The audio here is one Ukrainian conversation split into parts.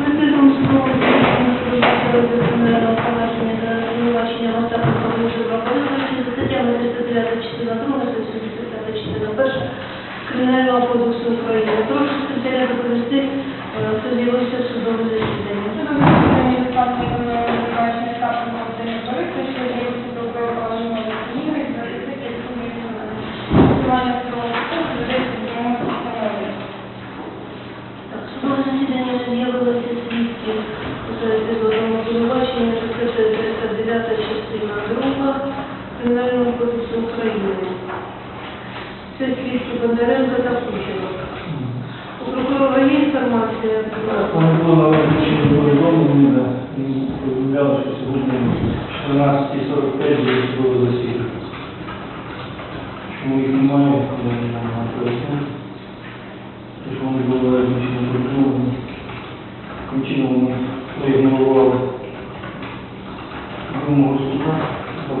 Присутнім судового засідання судового кримінального провадження за звинувачення Остапа Павловича Павловича за статтями Кримінального кодексу України. Це свідки Бондаренко та Кучеров. У прокурора є інформація про Вони було на визначенні повідомлені, да, і повідомляли, що сьогодні о 14.45 буде судове засідання. Чому їх немає, не можу пояснити. Тому вони були визначені повідомлені. Таким чином вони проігнорували вимогу суда,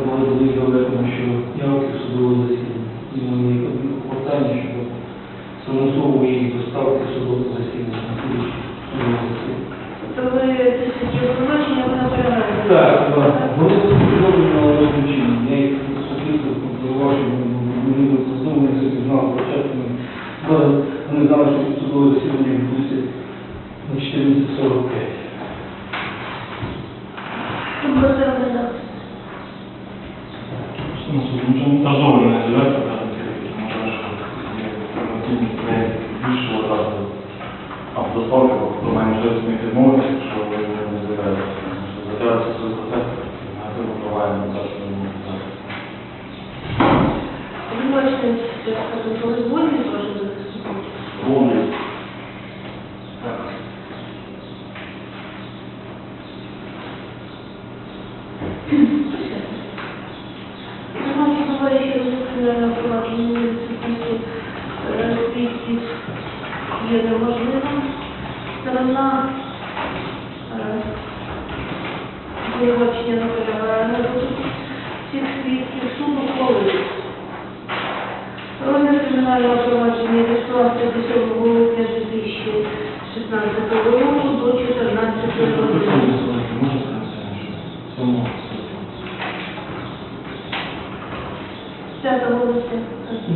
були були доведено, що явки судове засідання. І вони клопотання щодо примусової доставки в судове засідання. на слідчі судове засідання. то ви свідки обвинувачення, ви наполягаєте? Так, так. Вони повідомлені на розум. Я їх судив, зауважив, вони знову не знали спочатку. Вони- Вони знали, що судове засідання відбудеться на 14.45. Тут процесуальний захист. Дозволено звернути на може, що є проєкт більшого разу автоставки, хто має можливість не відмовитися, якщо ви не заявляєте. Затягується свій процес, негативно впливає на те, що ви можете зараз. Обвинувачення, скажімо, коли згодні з вашим захистом? Головне, Немає товариші кримінального провадження відсутності е, є неможливим. Сторона е, обвинувачення наполягає на цих свідків суд ухвалив. Розгляд кримінального провадження до 7 липня 2016 року до 14 години. П'ята вулиця.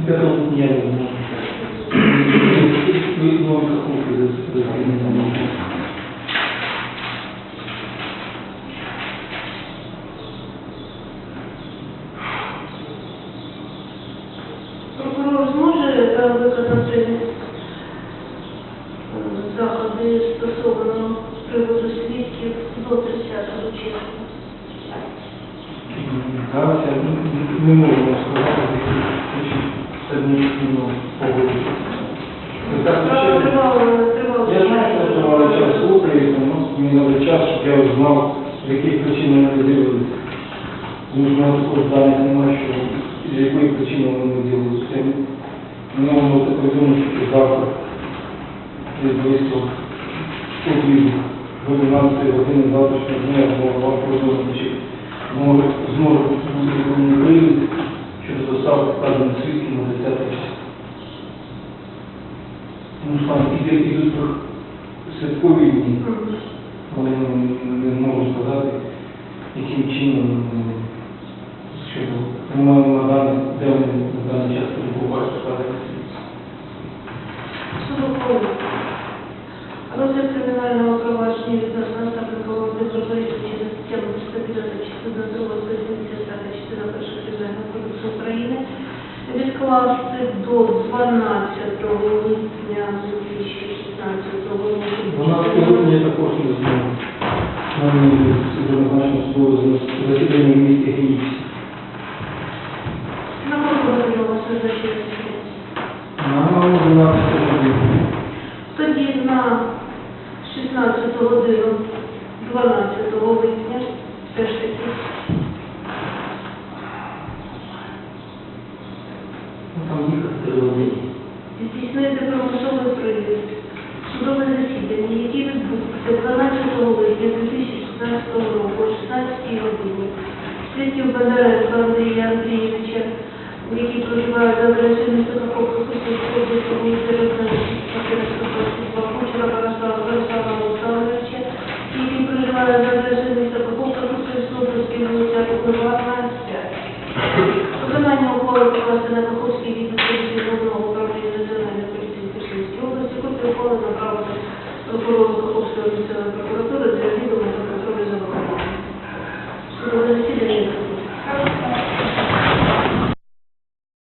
Пятого дня не можу. Ви нові рахунки за засідання. Прокурор е, заходи стосовно приводу свідків до 30 червня. Зараз я не- можу сказати, які це не погодити. Тривала, тривала. Я знаю, що тривали час слухаю, ну, мені треба час, щоб я знав, з яких причин вони не дивилися. Тому що мене також даних немає, що з якої причини вони Можна повідомити, що завтра близько обіду до 12 години завтрашнього дня вам повідомити, чи може зможу бути виїзд щодо доставки вказаних свідків на 10 число. Тому що там ідуть святкові дні. Вони не, можу сказати, яким чином е, даний, де на даний відкласти до 12 липня 2016 року. Вона сьогодні також не знаю. Нам засідання в місті Генічці. На кого говорилося за На 12 годин. Тоді на 16 годину 12 липня все ж таки 14 липня 2016 року о 16 годині слідчим Бондаренко Андрія Андрійовича, який проживає за мережі міста Покровського сільського міністерства Бахучера Борислава Борислава Олександровича, який проживає за мережі міста Покровського сільського міністерства Покровського Виконання ухвали покласти на Покровський відділ поліції головного управління Національної поліції Київської області, котрі ухвали направити прокурору to, to